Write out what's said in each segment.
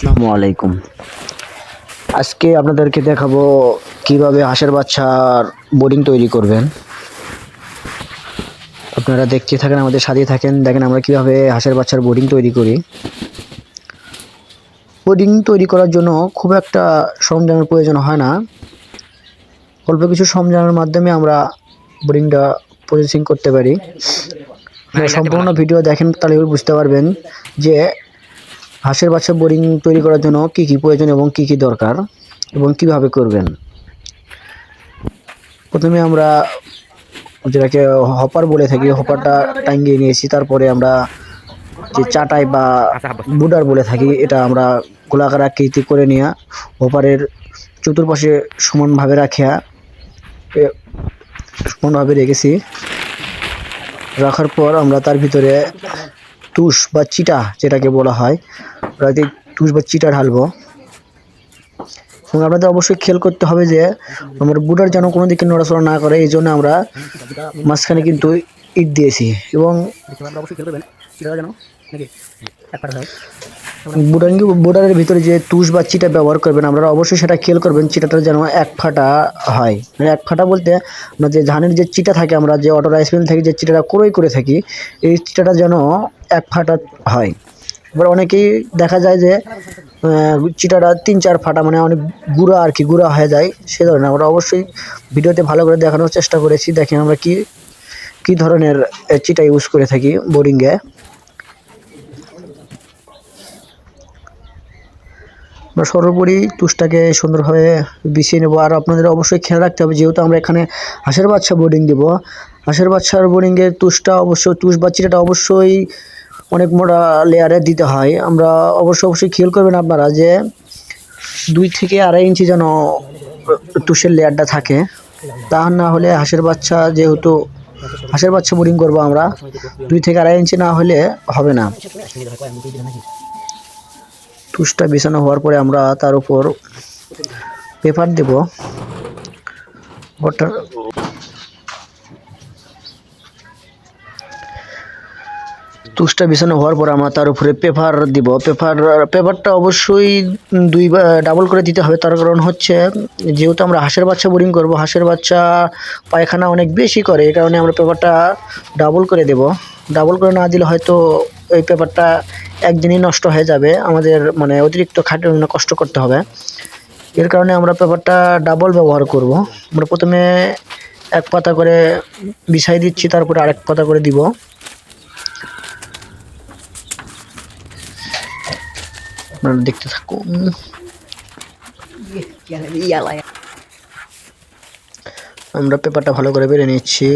আসসালামু আলাইকুম। আজকে আপনাদেরকে দেখাবো কীভাবে হাঁসের বাচ্চার বোর্ডিং তৈরি করবেন। আপনারা দেখতে থাকেন আমাদের সাথে থাকেন। দেখেন আমরা কীভাবে হাঁসের বাচ্চার বোর্ডিং তৈরি করি। বোর্ডিং তৈরি করার জন্য খুব একটা সরঞ্জামের প্রয়োজন হয় না। অল্প কিছু সরঞ্জামের মাধ্যমে আমরা বোর্ডিংটা প্রসেসিং করতে পারি। সম্পূর্ণ ভিডিও দেখেন তাহলে বুঝতে পারবেন যে হাঁসের বাচ্চা বোরিং তৈরি করার জন্য কি কি প্রয়োজন এবং কি কি দরকার এবং কীভাবে করবেন? প্রথমে আমরা যেটাকে হপার বলে থাকি হপারটা টাঙ্গিয়ে নিয়েছি, তারপরে আমরা যে চাটাই বা বুডার বলে থাকি, এটা আমরা গোলাকার আকৃতি করে নিয়ে হপারের চতুর্পাশে সমানভাবে রাখিয়া সমানভাবে রেখেছি। রাখার পর আমরা তার ভিতরে তুষ বা চিটা যেটাকে বলা হয় ওটাতে তুষ বা চিটা ঢালবো। এবং আপনাদের অবশ্যই খেয়াল করতে হবে যে, আমার বুটার যেন কোনো দিকে নড়াচড়া না করে, এই জন্য আমরা মাঝখানে কিন্তু ইট দিয়েছি। এবং বুটাঙ্গি, বুটারের ভিতরে যে তুষ বা চিটা ব্যবহার করবেন, আপনারা অবশ্যই সেটা খেয়াল করবেন, চিটাটা যেন এক ফাটা হয়। মানে এক ফাটা বলতে, আমরা যে ধানের যে চিটা থাকে, আমরা যে অটো রাইস মিল থেকে যে চিটাটা ক্রয় করে থাকি, এই চিটাটা যেন এক ফাটা হয়। এবার অনেকেই দেখা যায় যে চিটাটা তিন চার ফাটা মানে অনেক গুঁড়া আর কি, গুঁড়া হয়ে যায়, সে ধরনের। আমরা অবশ্যই ভিডিওতে ভালো করে দেখানোর চেষ্টা করেছি। দেখেন আমরা কি কি ধরনের চিটা ইউজ করে থাকি বোরিংয়ে আমরা সর্বোপরি তুষটাকে সুন্দরভাবে বিছিয়ে নেব। আর আপনাদের অবশ্যই খেয়াল রাখতে হবে, যেহেতু আমরা এখানে হাঁসের বাচ্চা বোর্ডিং দেবো। হাঁসের বাচ্চার বোর্ডিংয়ে তুষটা অবশ্যই তুষ বাচ্চাটা অবশ্যই অনেক মোটা লেয়ারে দিতে হয়। আমরা অবশ্যই অবশ্যই খেয়াল করবেন আপনারা যে দুই থেকে আড়াই ইঞ্চি যেন তুষের লেয়ারটা থাকে, তা না হলে হাঁসের বাচ্চা যেহেতু, হাঁসের বাচ্চা বোরিং করব আমরা, দুই থেকে আড়াই ইঞ্চি না হলে হবে না। তুষটা বিছানো হওয়ার পরে আমরা তার উপর পেপার দেব। তুষটা বিছানো হওয়ার পর আমরা তার উপরে পেপার দিব। পেপার পেপারটা অবশ্যই দুই ডাবল করে দিতে হবে। তার কারণ হচ্ছে, যেহেতু আমরা হাঁসের বাচ্চা বোরিং করব, হাঁসের বাচ্চা পায়খানা অনেক বেশি করে, এই কারণে আমরা পেপারটা ডাবল করে দেব। ডাবল করে না দিলে হয়তো ওই পেপারটা একদিনই নষ্ট হয়ে যাবে। আমাদের মানে অতিরিক্ত খাটে মানে কষ্ট করতে হবে। এর কারণে আমরা পেপারটা ডাবল ব্যবহার করব। আমরা প্রথমে এক পাতা করে বিছাই দিচ্ছি, তারপরে আরেক পাতা করে দিব। আপনারা দেখতে থাকুন। আমরা পেপারটা ভালো করে বেড়ে নিচ্ছি।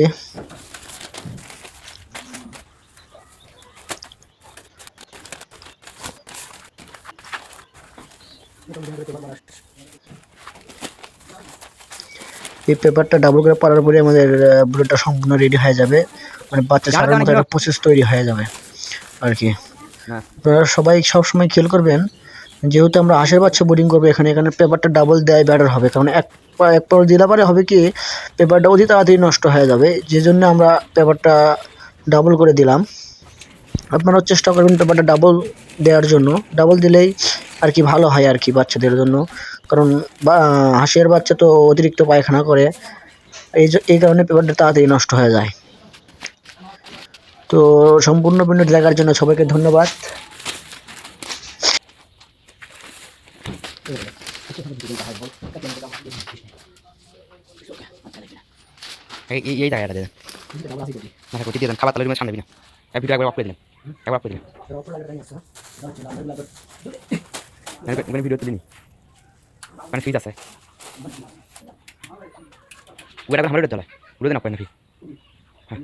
এই পেপারটা ডাবল করে পারার পরে আমাদের ব্লুটা সম্পূর্ণ রেডি হয়ে যাবে। মানে বাচ্চা ছাড়ার মতো একটা প্রসেস তৈরি হয়ে যাবে। আর কি। আপনারা সবাই সবসময় খেয়াল করবেন, যেহেতু আমরা হাঁসের বাচ্চা বোর্ডিং করব, এখানে এখানে পেপারটা ডাবল দেয় ব্যাটার হবে। কারণ এক পা- এক পর দিলে পারে হবে কি পেপারটা অতি তাড়াতাড়ি নষ্ট হয়ে যাবে। যে জন্য আমরা পেপারটা ডাবল করে দিলাম। আপনারাও চেষ্টা করবেন পেপারটা ডাবল দেওয়ার জন্য। ডাবল দিলেই আর কি ভালো হয় আর কি বাচ্চাদের জন্য। কারণ হাঁসের বাচ্চা তো অতিরিক্ত পায়খানা করে। এই এই কারণে পেপারটা তাড়াতাড়ি নষ্ট হয়ে যায়। তো সম্পূর্ণ ভিডিও দেখার জন্য সবাইকে ধন্যবাদ। এই জায়গাটা খাবার সামনে দিন, একবার অফ দিলেন একবার দিলেন ভিডিও তুলিনি মানে ফ্রিজ আছে। ওটা নাকি? হ্যাঁ।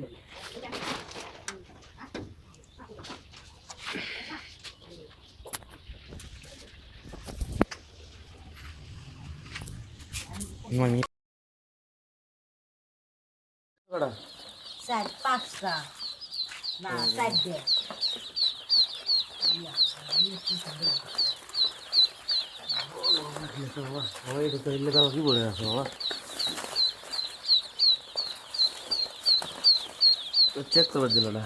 নয় চার পাঁচটা না চারটে চেক করে দিল না